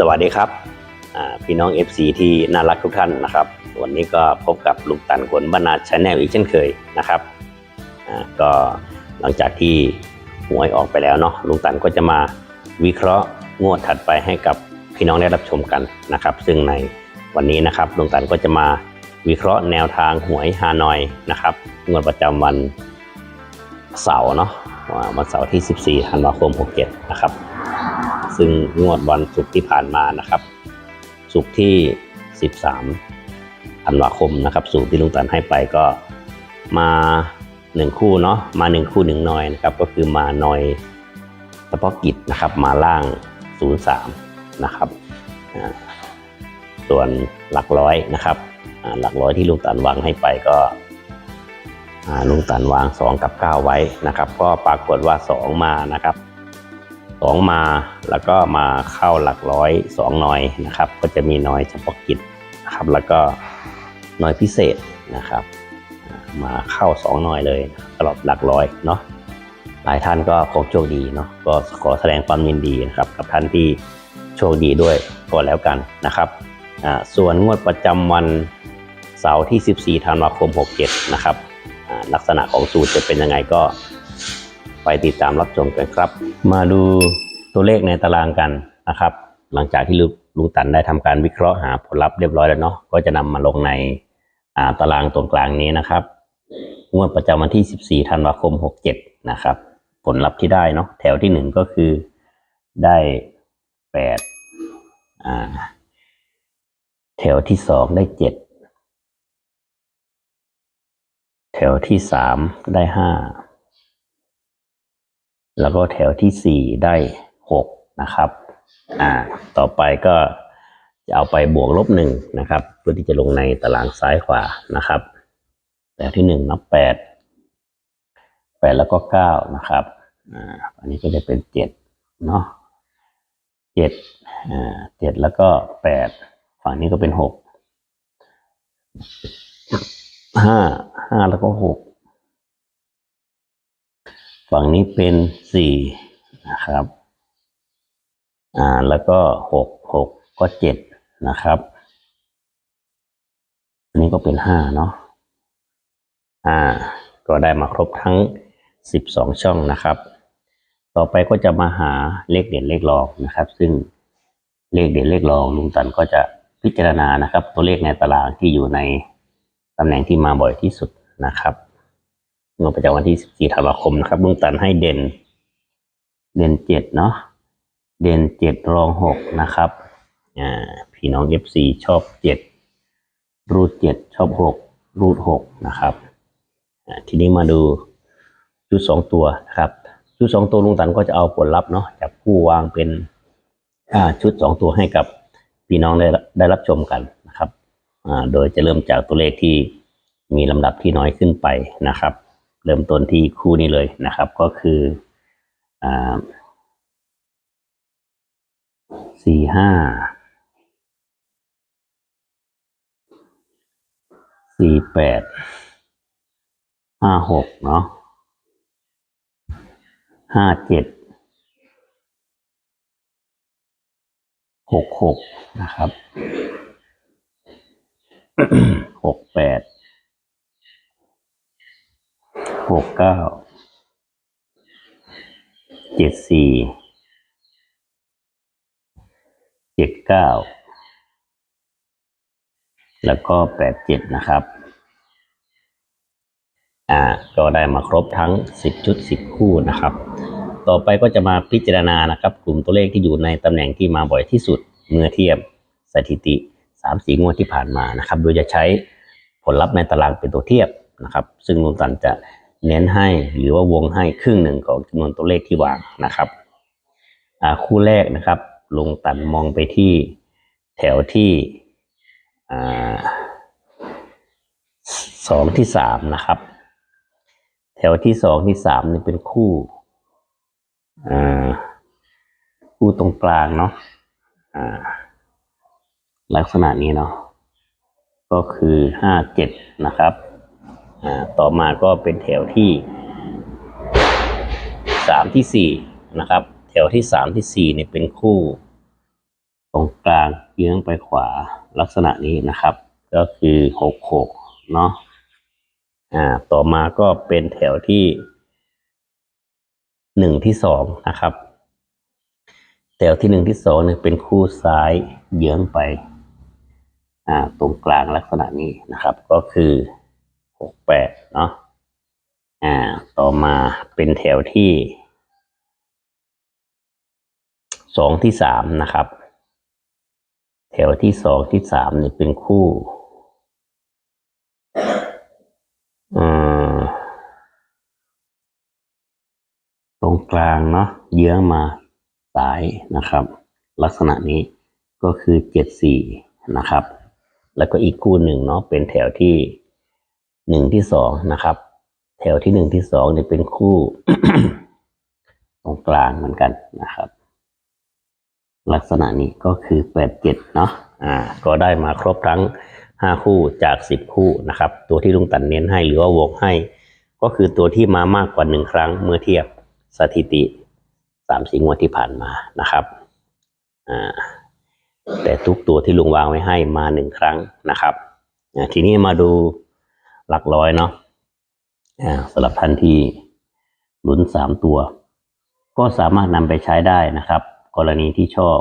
สวัสดีครับพี่น้อง FC ที่น่ารักทุกท่านนะครับ วันนี้ก็พบกับลุงตันขนบรรณาชาแนลอีกเช่นเคยนะครับก็หลังจากที่หวยออกไปแล้วเนาะลุงตันก็จะมาวิเคราะห์งวดถัดไปให้กับพี่น้องได้รับชมกันนะครับ ซึ่งในวันนี้นะครับลุงตันก็จะมาวิเคราะห์แนวทางหวยฮานอยนะครับงวดประจำวันเสาร์เนาะวันเสาร์ที่ 14ธันวาคม67นะครับ ซึ่งงวดวันศุกร์ที่ผ่านมานะครับศุกร์ที่ 13ธันวาคมนะครับสูตรที่ลุงตันให้ไปก็มาหนึ่งคู่เนาะมาหนึ่งคู่หนึ่งนอยนะครับก็คือมานอยเฉพาะกิจนะครับมาล่าง 03 นะครับส่วนหลักร้อยนะครับหลักร้อยที่ลุงตันวางให้ไปก็ลุงตันวาง 2 กับ 9 ไว้นะครับ ก็ปรากฏว่า 2 มานะครับ สองมา แล้วก็มาเข้าหลักร้อยสองหน่อยนะครับ ก็จะมีหน้อยเฉพาะกิจนะครับแล้วก็หน้อยพิเศษนะครับ มาเข้าสองหน่อยเลยตลอดหลักร้อยเนาะหลายท่านก็คงโชคดีเนาะก็ขอแสดงความยินดีนะครับกับท่านที่โชคดีด้วยก็แล้วกันนะครับส่วนงวดประจำวันเสาร์ที่ 14 ธันวาคม 67 นะครับ ลักษณะของสูตรจะเป็นยังไงก็ ไปติดตามรับชมกันครับ มาดูตัวเลขในตารางกันนะครับ หลังจากที่ลุลงตันได้ทำการวิเคราะห์หาผลลัพธ์เรียบร้อยแล้วเนาะก็จะนำมาลงในาตารางตรงกลางนี้นะครับงวดประจำวันที่ 14ธันวาคม 67 นะครับ ผลลัพธ์ที่ได้เนาะแถวที่หนึ่งก็คือได้ 8 อ่า แถวที่สองได้ 7 แถวที่สามได้ห้า แล้วก็แถวที่สี่ได้หกนะครับ อ่า ต่อไปก็จะเอาไปบวกลบหนึ่งนะครับ เพื่อที่จะลงในตารางซ้ายขวานะครับ แถวที่หนึ่งนับแปดแปดแล้วก็เก้านะครับ อ่า อันนี้ก็จะเป็นเจ็ดเนาะเจ็ดอ่าเจ็ดแล้วก็แปดฝั่งนี้ก็เป็นหกห้าห้าแล้วก็หก ฝั่งนี้เป็นสี่นะครับ อ่า แล้วก็หกหกก็เจ็ดนะครับ อันนี้ก็เป็นห้าเนาะ อ่า ก็ได้มาครบทั้งสิบสองช่องนะครับ ต่อไปก็จะมาหาเลขเด่นเลขรองนะครับ ซึ่งเลขเด่นเลขรองลุงตันก็จะพิจารณานะครับ ตัวเลขในตารางที่อยู่ในตำแหน่งที่มาบ่อยที่สุดนะครับ งวดประจำวันที่ 14ธันวาคมนะครับลุงตันให้เด่น เด่นเจ็ดเนาะ เด่นเจ็ดรองหกนะครับ อ่า พี่น้อง FC ชอบเจ็ด รูดเจ็ดชอบหก รูดหกนะครับ อ่า ทีนี้มาดูชุดสองตัวนะครับ ชุดสองตัวลุงตันก็จะเอาผลลัพธ์เนาะจากผู้วางเป็น อ่า ชุดสองตัวให้กับพี่น้องได้ได้รับชมกันนะครับ อ่า โดยจะเริ่มจากตัวเลขที่มีลำดับที่น้อยขึ้นไปนะครับ เริ่มต้นที่คู่นี้เลยนะครับ ก็คือสี่ห้าสี่แปดห้าหกเนาะห้าเจ็ดหกหกนะครับหกแปด หกเก้าเจ็ดสี่เจ็ดเก้าแล้วก็แปดเจ็ดนะครับ อ่า ก็ได้มาครบทั้งสิบชุดสิบคู่นะครับ ต่อไปก็จะมาพิจารณานะครับ กลุ่มตัวเลขที่อยู่ในตำแหน่งที่มาบ่อยที่สุดเมื่อเทียบสถิติสามสีงวดที่ผ่านมานะครับ โดยจะใช้ผลลัพธ์ในตารางเป็นตัวเทียบนะครับ ซึ่งลุงตันจะ เน้นให้หรือว่าวงให้ครึ่งหนึ่งของจำนวนตัวเลขที่วางนะครับคู่แรกนะครับ ลงตันมองไปที่แถวที่สองที่สามนะครับ แถวที่สองที่สามนี่เป็นคู่อู่ตรงกลางเนาะลักษณะนี้เนาะก็คือห้าเจ็ดนะครับ ต่อมาก็เป็นแถวที่สามที่สี่นะครับ แถวที่สามที่สี่เนี่ยเป็นคู่ตรงกลางเยื้องไปขวาลักษณะนี้นะครับ ก็คือหกหกเนาะอ่าต่อมาก็เป็นแถวที่หนึ่งที่สองนะครับ แถวที่หนึ่งที่สองเนี่ยเป็นคู่ซ้ายเยื้องไปอ่าตรงกลางลักษณะนี้นะครับ ก็คือ กแปดเนาะอ่า ต่อมาเป็นแถวที่สองที่สามนะครับ แถวที่สองที่สามนี่เป็นคู่อืมตรงกลางเนาะเยื้องมาซ้ายนะครับ ลักษณะนี้ก็คือเจ็ดสี่นะครับ แล้วก็อีกคู่หนึ่งเนาะเป็นแถวที่ หนึ่งที่สองนะครับ แถวที่หนึ่งที่สองเนี่ยเป็นคู่ตรงกลางเหมือนกันนะครับ ลักษณะนี้ก็คือแปดเจ็ดเนาะอ่า ก็ได้มาครบทั้งห้าคู่จากสิบคู่นะครับ ตัวที่ลุงตันเน้นให้หรือว่าวงให้ ก็คือตัวที่มามากกว่าหนึ่งครั้งเมื่อเทียบสถิติสามสีงวดที่ผ่านมานะครับอ่าแต่ทุกตัวที่ลุงวางไว้ให้มาหนึ่งครั้งนะครับอ่าทีนี้มาดู หลักร้อยเนาะสำหรับท่านที่ลุ้นสามตัว ก็สามารถนำไปใช้ได้นะครับ กรณีที่ชอบ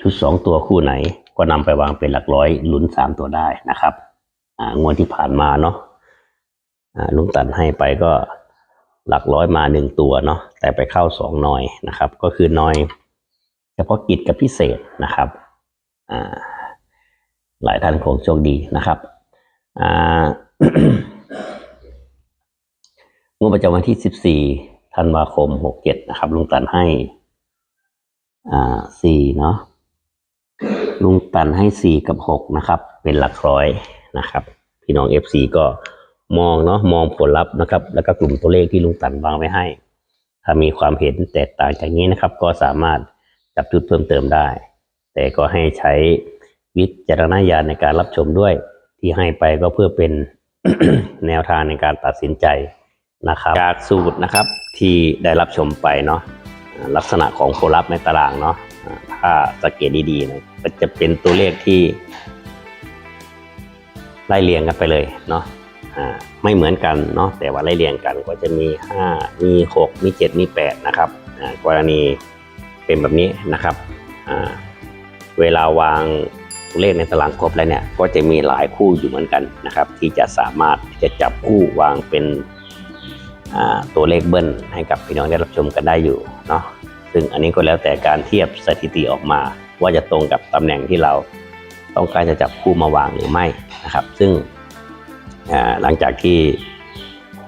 ชุดสองตัวคู่ไหน ก็นำไปวางเป็นหลักร้อยลุ้นสามตัวได้นะครับอ่างวดที่ผ่านมาเนาะลุงตันให้ไปก็หลักร้อยมาหนึ่งตัวเนาะแต่ไปเข้าสองหน่อยนะครับ ก็คือหน่อย เฉพาะกิจกับพิเศษนะครับหลายท่านคงโชคดีนะครับ งวดประจำวันที่14ธันวาคม67นะครับ ลุงตันให้ อ่า4เนาะลุงตันให้4กับ6นะครับ เป็นหลักร้อยนะครับ พี่น้อง FC ก็มองเนาะมองผลลัพธ์นะครับ แล้วก็กลุ่มตัวเลขที่ลุงตันวางไว้ให้ ถ้ามีความเห็นแตกต่างจากนี้นะครับ ก็สามารถจับจุดเพิ่มเติมได้ แต่ก็ให้ใช้วิจารณญาณในการรับชมด้วย ที่ให้ไปก็เพื่อเป็นแนวทางในการตัดสินใจนะครับ จากสูตรนะครับที่ได้รับชมไปเนาะลักษณะของโคลับในตารางเนาะถ้าสังเกตดีๆนะก็จะเป็นตัวเลขที่ ไล่เรียงกันไปเลยเนาะไม่เหมือนกันเนาะแต่ว่าไล่เรียงกันก็จะมี 5 มี 6 มี 7 มี 8 นะครับกรณีเป็นแบบนี้นะครับเวลาวาง เลขในตารางครบแล้วเนี่ยก็จะมีหลายคู่อยู่เหมือนกันนะครับ ที่จะสามารถจะจับคู่วางเป็นตัวเลขเบิ้ลให้กับพี่น้องได้รับชมกันได้อยู่เนาะซึ่งอันนี้ก็แล้วแต่การเทียบสถิติออกมา ว่าจะตรงกับตำแหน่งที่เราต้องการจะจับคู่มาวางหรือไม่นะครับ ซึ่งหลังจากที่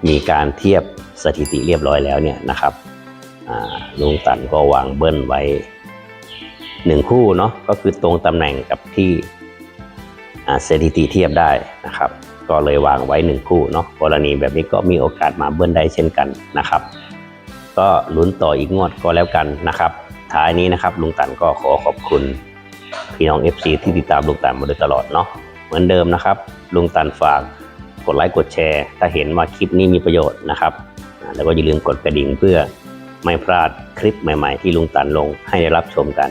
มีการเทียบสถิติเรียบร้อยแล้วเนี่ยนะครับลุงตันก็วางเบิ้ลไว้ หนึ่งคู่เนาะก็คือตรงตำแหน่งกับที่สถิติเทียบได้นะครับ ก็เลยวางไว้หนึ่งคู่เนาะกรณีแบบนี้ก็มีโอกาสมาเบิ้ลได้เช่นกันนะครับ ก็ลุ้นต่ออีกงวดก็แล้วกันนะครับ ท้ายนี้นะครับลุงตันก็ขอขอบคุณพี่น้อง FC ที่ติดตามลุงตันมาโดยตลอดเนาะเหมือนเดิมนะครับ ลุงตันฝากกดไลค์กดแชร์ ถ้าเห็นว่าคลิปนี้มีประโยชน์นะครับ แล้วก็อย่าลืมกดกระดิ่งเพื่อไม่พลาดคลิปใหม่ ๆ ที่ลุงตันลงให้ได้รับชมกัน